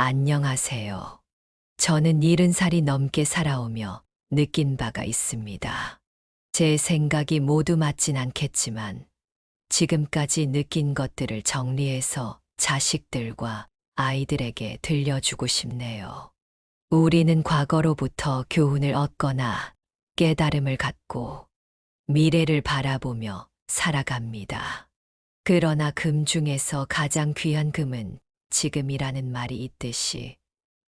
안녕하세요. 저는 70살이 넘게 살아오며 느낀 바가 있습니다. 제 생각이 모두 맞진 않겠지만 지금까지 느낀 것들을 정리해서 자식들과 아이들에게 들려주고 싶네요. 우리는 과거로부터 교훈을 얻거나 깨달음을 갖고 미래를 바라보며 살아갑니다. 그러나 금 중에서 가장 귀한 금은 지금이라는 말이 있듯이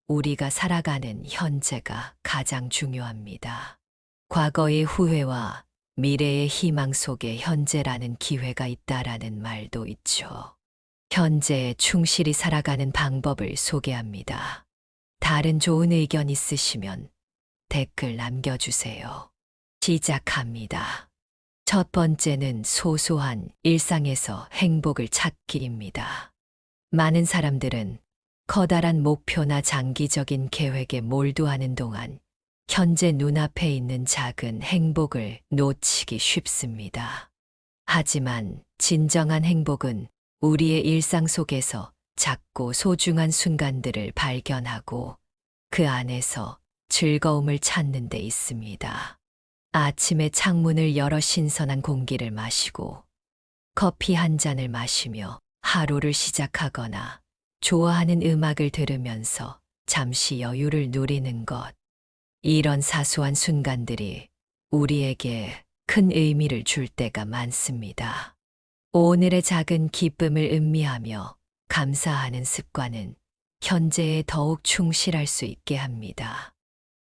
우리가 살아가는 현재가 가장 중요합니다. 과거의 후회와 미래의 희망 속에 현재라는 기회가 있다라는 말도 있죠. 현재에 충실히 살아가는 방법을 소개합니다. 다른 좋은 의견 있으시면 댓글 남겨주세요. 시작합니다. 첫 번째는 소소한 일상에서 행복을 찾기입니다. 많은 사람들은 커다란 목표나 장기적인 계획에 몰두하는 동안 현재 눈앞에 있는 작은 행복을 놓치기 쉽습니다. 하지만 진정한 행복은 우리의 일상 속에서 작고 소중한 순간들을 발견하고 그 안에서 즐거움을 찾는 데 있습니다. 아침에 창문을 열어 신선한 공기를 마시고 커피 한 잔을 마시며 하루를 시작하거나 좋아하는 음악을 들으면서 잠시 여유를 누리는 것. 이런 사소한 순간들이 우리에게 큰 의미를 줄 때가 많습니다. 오늘의 작은 기쁨을 음미하며 감사하는 습관은 현재에 더욱 충실할 수 있게 합니다.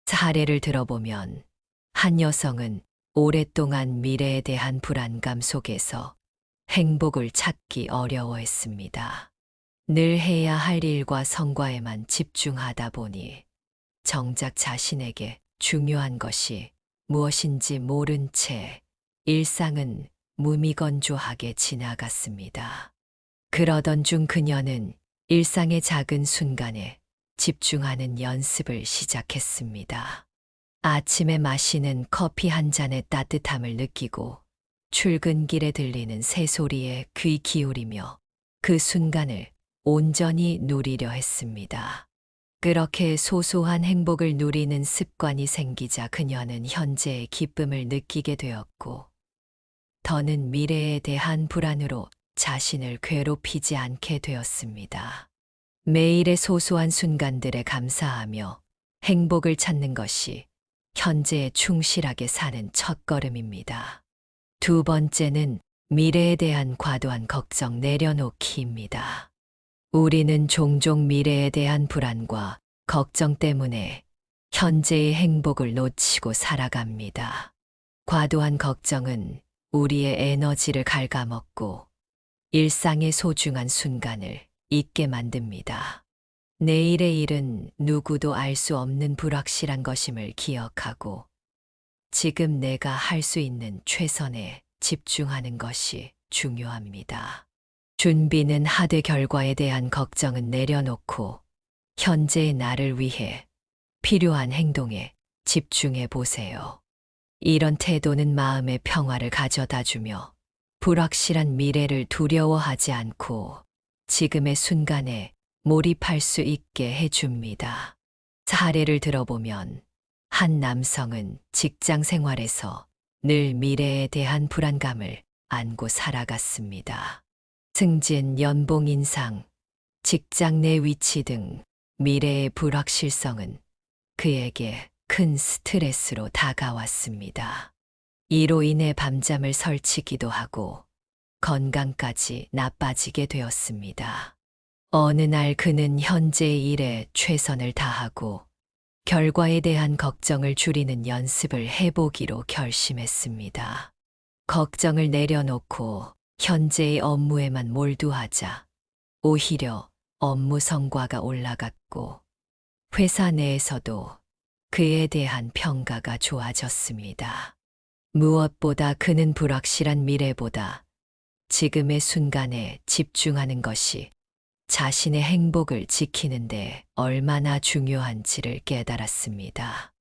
사례를 들어보면 한 여성은 오랫동안 미래에 대한 불안감 속에서 행복을 찾기 어려워했습니다. 늘 해야 할 일과 성과에만 집중하다 보니 정작 자신에게 중요한 것이 무엇인지 모른 채 일상은 무미건조하게 지나갔습니다. 그러던 중 그녀는 일상의 작은 순간에 집중하는 연습을 시작했습니다. 아침에 마시는 커피 한 잔의 따뜻함을 느끼고 출근길에 들리는 새소리에 귀 기울이며 그 순간을 온전히 누리려 했습니다. 그렇게 소소한 행복을 누리는 습관이 생기자 그녀는 현재의 기쁨을 느끼게 되었고, 더는 미래에 대한 불안으로 자신을 괴롭히지 않게 되었습니다. 매일의 소소한 순간들에 감사하며 행복을 찾는 것이 현재에 충실하게 사는 첫걸음입니다. 두 번째는 미래에 대한 과도한 걱정 내려놓기입니다. 우리는 종종 미래에 대한 불안과 걱정 때문에 현재의 행복을 놓치고 살아갑니다. 과도한 걱정은 우리의 에너지를 갉아먹고 일상의 소중한 순간을 잊게 만듭니다. 내일의 일은 누구도 알 수 없는 불확실한 것임을 기억하고 지금 내가 할 수 있는 최선에 집중하는 것이 중요합니다. 준비는 하되 결과에 대한 걱정은 내려놓고 현재의 나를 위해 필요한 행동에 집중해 보세요. 이런 태도는 마음의 평화를 가져다 주며 불확실한 미래를 두려워하지 않고 지금의 순간에 몰입할 수 있게 해줍니다. 사례를 들어보면 한 남성은 직장 생활에서 늘 미래에 대한 불안감을 안고 살아갔습니다. 승진, 연봉 인상, 직장 내 위치 등 미래의 불확실성은 그에게 큰 스트레스로 다가왔습니다. 이로 인해 밤잠을 설치기도 하고 건강까지 나빠지게 되었습니다. 어느 날 그는 현재의 일에 최선을 다하고 결과에 대한 걱정을 줄이는 연습을 해보기로 결심했습니다. 걱정을 내려놓고 현재의 업무에만 몰두하자 오히려 업무 성과가 올라갔고 회사 내에서도 그에 대한 평가가 좋아졌습니다. 무엇보다 그는 불확실한 미래보다 지금의 순간에 집중하는 것이 자신의 행복을 지키는데 얼마나 중요한지를 깨달았습니다.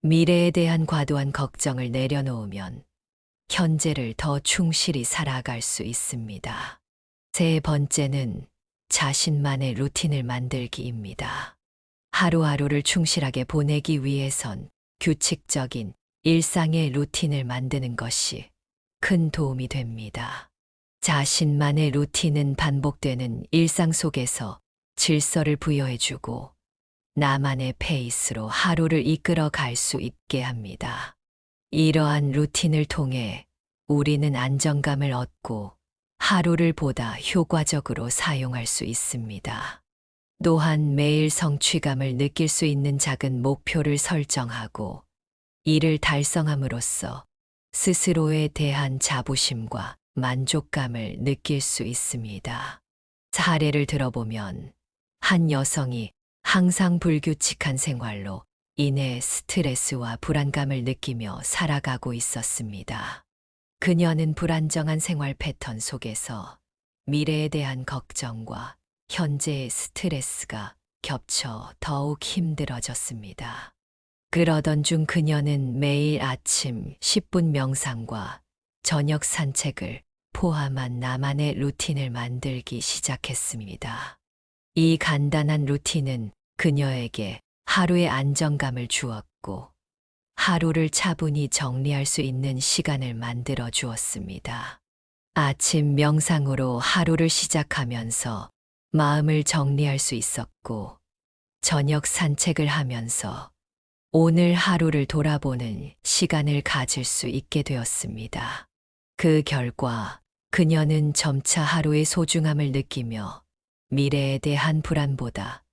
미래에 대한 과도한 걱정을 내려놓으면 현재를 더 충실히 살아갈 수 있습니다. 세 번째는 자신만의 루틴을 만들기입니다. 하루하루를 충실하게 보내기 위해선 규칙적인 일상의 루틴을 만드는 것이 큰 도움이 됩니다. 자신만의 루틴은 반복되는 일상 속에서 질서를 부여해주고 나만의 페이스로 하루를 이끌어 갈 수 있게 합니다. 이러한 루틴을 통해 우리는 안정감을 얻고 하루를 보다 효과적으로 사용할 수 있습니다. 또한 매일 성취감을 느낄 수 있는 작은 목표를 설정하고 이를 달성함으로써 스스로에 대한 자부심과 만족감을 느낄 수 있습니다. 사례를 들어보면 한 여성이 항상 불규칙한 생활로 인해 스트레스와 불안감을 느끼며 살아가고 있었습니다. 그녀는 불안정한 생활 패턴 속에서 미래에 대한 걱정과 현재의 스트레스가 겹쳐 더욱 힘들어졌습니다. 그러던 중 그녀는 매일 아침 10분 명상과 저녁 산책을 포함한 나만의 루틴을 만들기 시작했습니다. 이 간단한 루틴은 그녀에게 하루의 안정감을 주었고 하루를 차분히 정리할 수 있는 시간을 만들어 주었습니다. 아침 명상으로 하루를 시작하면서 마음을 정리할 수 있었고 저녁 산책을 하면서 오늘 하루를 돌아보는 시간을 가질 수 있게 되었습니다. 그 결과 그녀는 점차 하루의 소중함을 느끼며 미래에 대한 불안보다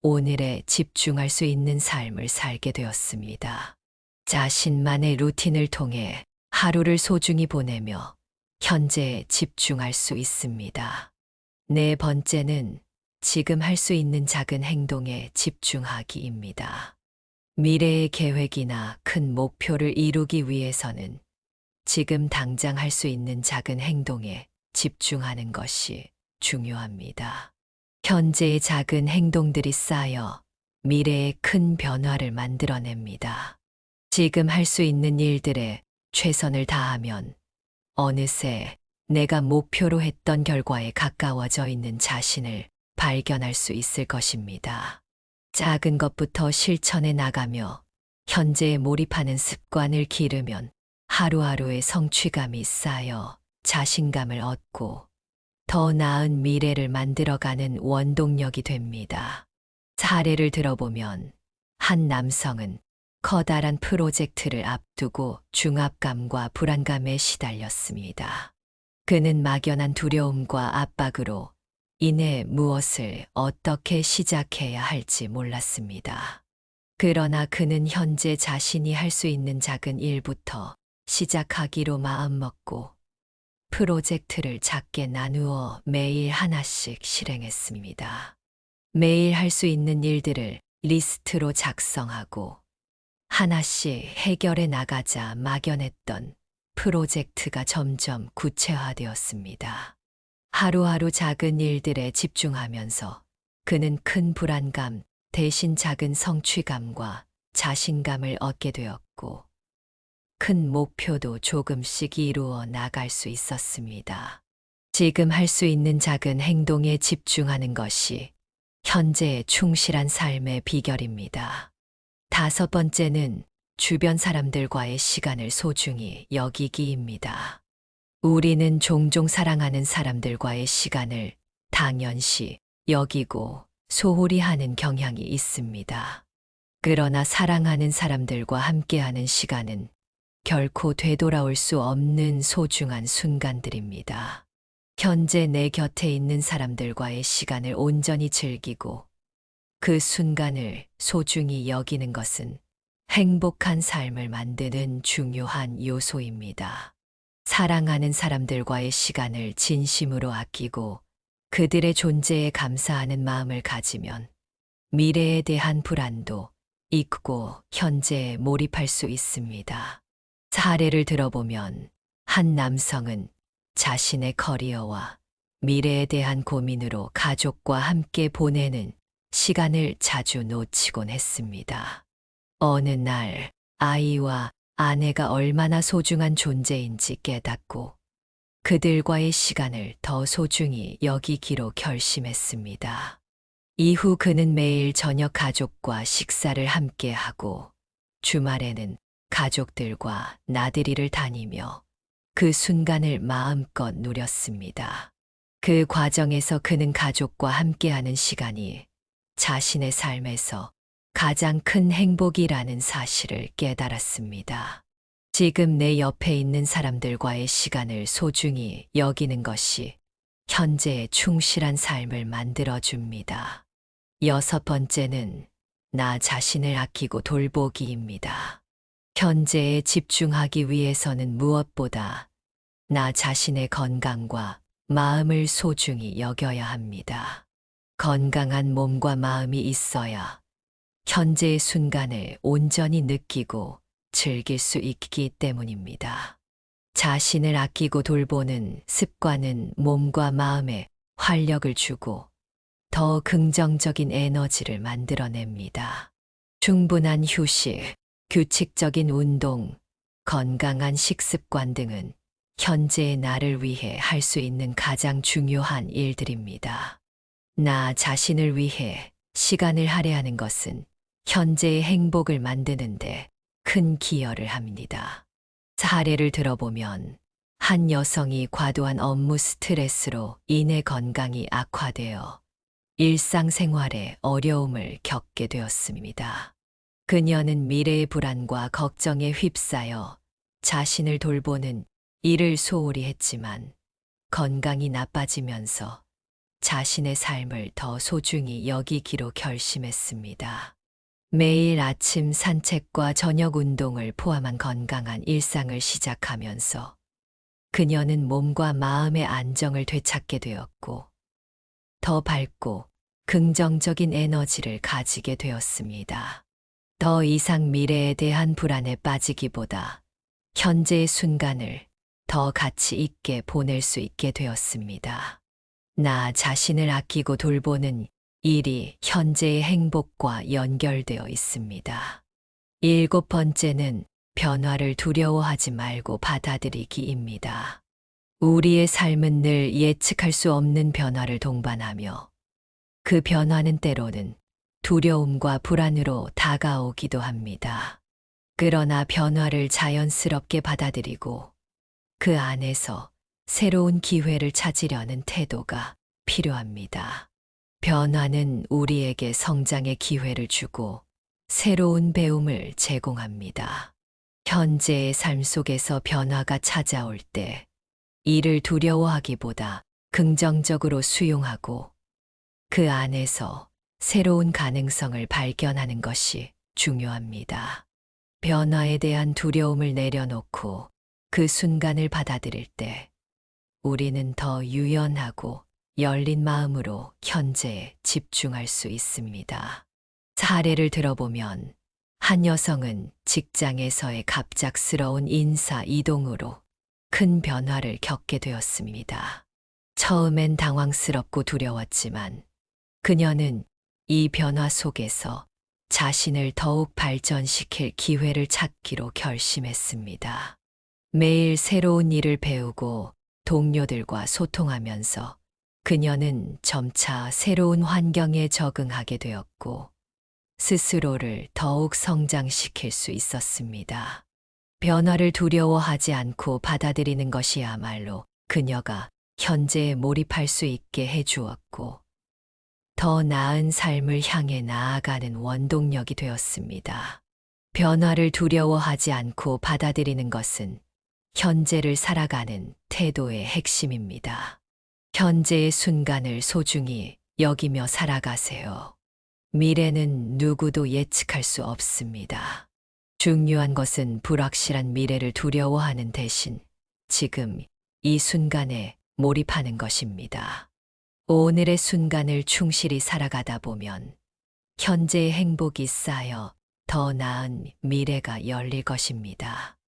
오늘에 집중할 수 있는 삶을 살게 되었습니다. 자신만의 루틴을 통해 하루를 소중히 보내며 현재에 집중할 수 있습니다. 네 번째는 지금 할 수 있는 작은 행동에 집중하기입니다. 미래의 계획이나 큰 목표를 이루기 위해서는 지금 당장 할 수 있는 작은 행동에 집중하는 것이 중요합니다. 현재의 작은 행동들이 쌓여 미래의 큰 변화를 만들어냅니다. 지금 할 수 있는 일들에 최선을 다하면 어느새 내가 목표로 했던 결과에 가까워져 있는 자신을 발견할 수 있을 것입니다. 작은 것부터 실천해 나가며 현재에 몰입하는 습관을 기르면 하루하루의 성취감이 쌓여 자신감을 얻고 더 나은 미래를 만들어가는 원동력이 됩니다. 사례를 들어보면 한 남성은 커다란 프로젝트를 앞두고 중압감과 불안감에 시달렸습니다. 그는 막연한 두려움과 압박으로 인해 무엇을 어떻게 시작해야 할지 몰랐습니다. 그러나 그는 현재 자신이 할 수 있는 작은 일부터 시작하기로 마음먹고 프로젝트를 작게 나누어 매일 하나씩 실행했습니다. 매일 할 수 있는 일들을 리스트로 작성하고 하나씩 해결해 나가자 막연했던 프로젝트가 점점 구체화되었습니다. 하루하루 작은 일들에 집중하면서 그는 큰 불안감 대신 작은 성취감과 자신감을 얻게 되었고 큰 목표도 조금씩 이루어 나갈 수 있었습니다. 지금 할 수 있는 작은 행동에 집중하는 것이 현재의 충실한 삶의 비결입니다. 다섯 번째는 주변 사람들과의 시간을 소중히 여기기입니다. 우리는 종종 사랑하는 사람들과의 시간을 당연시 여기고 소홀히 하는 경향이 있습니다. 그러나 사랑하는 사람들과 함께하는 시간은 결코 되돌아올 수 없는 소중한 순간들입니다. 현재 내 곁에 있는 사람들과의 시간을 온전히 즐기고 그 순간을 소중히 여기는 것은 행복한 삶을 만드는 중요한 요소입니다. 사랑하는 사람들과의 시간을 진심으로 아끼고 그들의 존재에 감사하는 마음을 가지면 미래에 대한 불안도 잊고 현재에 몰입할 수 있습니다. 사례를 들어보면 한 남성은 자신의 커리어와 미래에 대한 고민으로 가족과 함께 보내는 시간을 자주 놓치곤 했습니다. 어느 날 아이와 아내가 얼마나 소중한 존재인지 깨닫고 그들과의 시간을 더 소중히 여기기로 결심했습니다. 이후 그는 매일 저녁 가족과 식사를 함께 하고 주말에는 가족들과 나들이를 다니며 그 순간을 마음껏 누렸습니다. 그 과정에서 그는 가족과 함께하는 시간이 자신의 삶에서 가장 큰 행복이라는 사실을 깨달았습니다. 지금 내 옆에 있는 사람들과의 시간을 소중히 여기는 것이 현재의 충실한 삶을 만들어줍니다. 여섯 번째는 나 자신을 아끼고 돌보기입니다. 현재에 집중하기 위해서는 무엇보다 나 자신의 건강과 마음을 소중히 여겨야 합니다. 건강한 몸과 마음이 있어야 현재의 순간을 온전히 느끼고 즐길 수 있기 때문입니다. 자신을 아끼고 돌보는 습관은 몸과 마음에 활력을 주고 더 긍정적인 에너지를 만들어냅니다. 충분한 휴식, 규칙적인 운동, 건강한 식습관 등은 현재의 나를 위해 할 수 있는 가장 중요한 일들입니다. 나 자신을 위해 시간을 할애하는 것은 현재의 행복을 만드는데 큰 기여를 합니다. 사례를 들어보면 한 여성이 과도한 업무 스트레스로 인해 건강이 악화되어 일상생활에 어려움을 겪게 되었습니다. 그녀는 미래의 불안과 걱정에 휩싸여 자신을 돌보는 일을 소홀히 했지만 건강이 나빠지면서 자신의 삶을 더 소중히 여기기로 결심했습니다. 매일 아침 산책과 저녁 운동을 포함한 건강한 일상을 시작하면서 그녀는 몸과 마음의 안정을 되찾게 되었고 더 밝고 긍정적인 에너지를 가지게 되었습니다. 더 이상 미래에 대한 불안에 빠지기보다 현재의 순간을 더 가치 있게 보낼 수 있게 되었습니다. 나 자신을 아끼고 돌보는 일이 현재의 행복과 연결되어 있습니다. 일곱 번째는 변화를 두려워하지 말고 받아들이기입니다. 우리의 삶은 늘 예측할 수 없는 변화를 동반하며 그 변화는 때로는 두려움과 불안으로 다가오기도 합니다. 그러나 변화를 자연스럽게 받아들이고 그 안에서 새로운 기회를 찾으려는 태도가 필요합니다. 변화는 우리에게 성장의 기회를 주고 새로운 배움을 제공합니다. 현재의 삶 속에서 변화가 찾아올 때 이를 두려워하기보다 긍정적으로 수용하고 그 안에서 새로운 가능성을 발견하는 것이 중요합니다. 변화에 대한 두려움을 내려놓고 그 순간을 받아들일 때 우리는 더 유연하고 열린 마음으로 현재에 집중할 수 있습니다. 사례를 들어보면 한 여성은 직장에서의 갑작스러운 인사 이동으로 큰 변화를 겪게 되었습니다. 처음엔 당황스럽고 두려웠지만 그녀는 이 변화 속에서 자신을 더욱 발전시킬 기회를 찾기로 결심했습니다. 매일 새로운 일을 배우고 동료들과 소통하면서 그녀는 점차 새로운 환경에 적응하게 되었고 스스로를 더욱 성장시킬 수 있었습니다. 변화를 두려워하지 않고 받아들이는 것이야말로 그녀가 현재에 몰입할 수 있게 해주었고 더 나은 삶을 향해 나아가는 원동력이 되었습니다. 변화를 두려워하지 않고 받아들이는 것은 현재를 살아가는 태도의 핵심입니다. 현재의 순간을 소중히 여기며 살아가세요. 미래는 누구도 예측할 수 없습니다. 중요한 것은 불확실한 미래를 두려워하는 대신 지금 이 순간에 몰입하는 것입니다. 오늘의 순간을 충실히 살아가다 보면 현재의 행복이 쌓여 더 나은 미래가 열릴 것입니다.